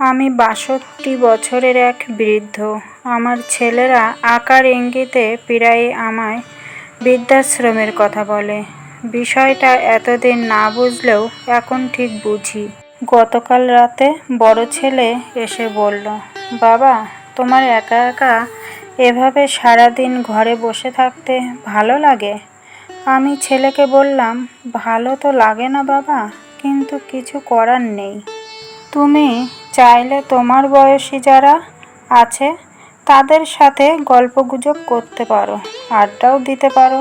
আমি বাষট্টি বছরের এক বৃদ্ধ। আমার ছেলেরা আকার ইঙ্গিতে প্রায় আমায় বৃদ্ধাশ্রমের কথা বলে। বিষয়টা এতদিন না বুঝলেও এখন ঠিক বুঝি। গতকাল রাতে বড় ছেলে এসে বলল, বাবা, তোমার একা একা এভাবে সারাদিন ঘরে বসে থাকতে ভালো লাগে? আমি ছেলেকে বললাম, ভালো তো লাগে না বাবা, কিন্তু কিছু করার নেই। তুমি চাইলে তোমার বয়সী যারা আছে, তাদের সাথে গল্পগুজব করতে পারো, আড্ডাও দিতে পারো।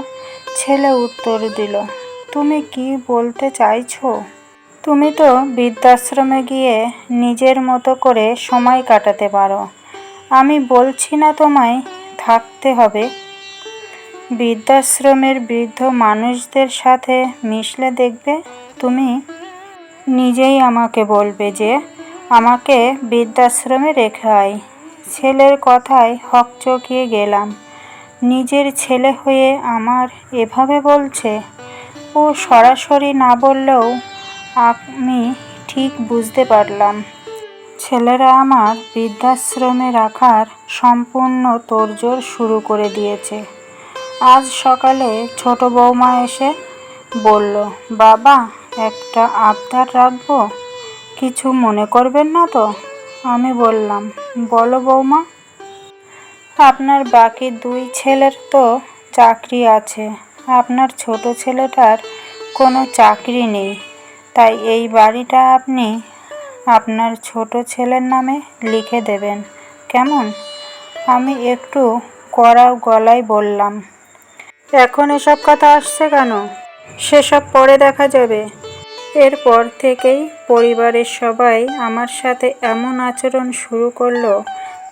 ছেলে উত্তর দিল, তুমি কি বলতে চাইছো? তুমি তো বৃদ্ধাশ্রমে গিয়ে নিজের মতো করে সময় কাটাতে পারো। আমি বলছি না তোমায় থাকতে হবে। বৃদ্ধাশ্রমের বৃদ্ধ মানুষদের সাথে মিশলে দেখবে, তুমি নিজেই আমাকে বলবে যে আমাকে বৃদ্ধাশ্রমে রেখে আয়। ছেলের কথায় হকচকিয়ে গেলাম। নিজের ছেলে হয়ে আমার এভাবে বলছে? ও সরাসরি না বললেও আমি ঠিক বুঝতে পারলাম। ছেলেরা আমার বৃদ্ধাশ্রমে রাখার সম্পূর্ণ তোড়জোড় শুরু করে দিয়েছে। আজ সকালে ছোট বৌমা এসে বলল, বাবা, একটা আবদার রাখব? কিছু মনে করবেন না তো? আমি বললাম, বলো বৌমা। আপনার বাকি দুই ছেলের তো চাকরি আছে। আপনার ছোট ছেলেটার কোনো চাকরি নেই। তাই এই বাড়িটা আপনি আপনার ছোট ছেলের নামে লিখে দেবেন। কেমন? আমি একটু কড়া গলায় বললাম, এখন এসব কথা আসছে কেন? সেসব পরে দেখা যাবে। এরপর থেকেই পরিবারের সবাই আমার সাথে এমন আচরণ শুরু করল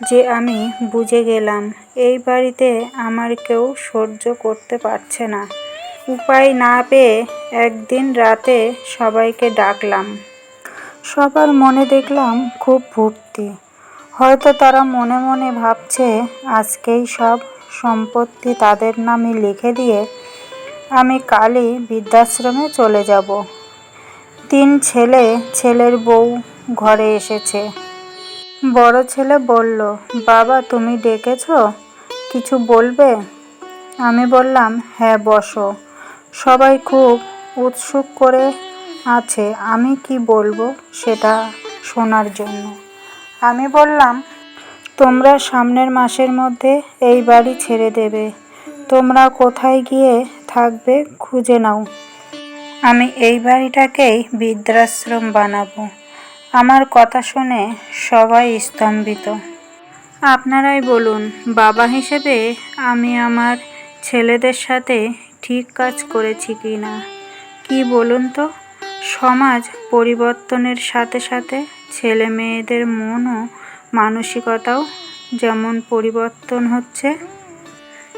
যে আমি বুঝে গেলাম, এই বাড়িতে আমার কেউ সহ্য করতে পারছে না। উপায় না পেয়ে একদিন রাতে সবাইকে ডাকলাম। সবার মনে দেখলাম খুব ভর্তি হয়তো তারা মনে মনে ভাবছে, আজকেই সব সম্পত্তি তাদের নামে লিখে দিয়ে আমি কালই বৃদ্ধাশ্রমে চলে যাব। তিন ছেলে ছেলের বউ ঘরে এসেছে। বড় ছেলে বলল, বাবা, তুমি ডেকেছ? কিছু বলবে? আমি বললাম হ্যাঁ বসো। সবাই খুব উৎসুক করে আছে। আমি কি বলব সেটা শোনার জন্য। আমি বললাম, তোমরা সামনের মাসের মধ্যে এই বাড়ি ছেড়ে দেবে। তোমরা কোথায় গিয়ে থাকবে খুঁজে নাও। আমি এই বাড়িটাকেই বৃদ্ধাশ্রম বানাবো। আমার কথা শুনে সবাই স্তম্ভিত। আপনারাই বলুন, বাবা হিসেবে আমি আমার ছেলেদের সাথে ঠিক কাজ করেছি কি না কি বলুন তো? সমাজ পরিবর্তনের সাথে সাথে ছেলে মেয়েদের মন ও মানসিকতাও যেমন পরিবর্তন হচ্ছে,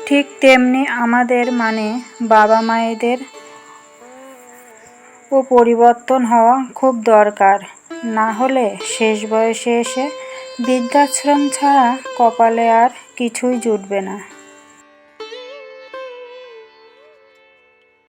ঠিক তেমনি আমাদের মানে বাবা মায়েদের ও পরিবর্তন হওয়া খুব দরকার। না হলে শেষ বয়সে এসে বৃদ্ধাশ্রম ছাড়া কপালে আর কিছুই জুটবে না।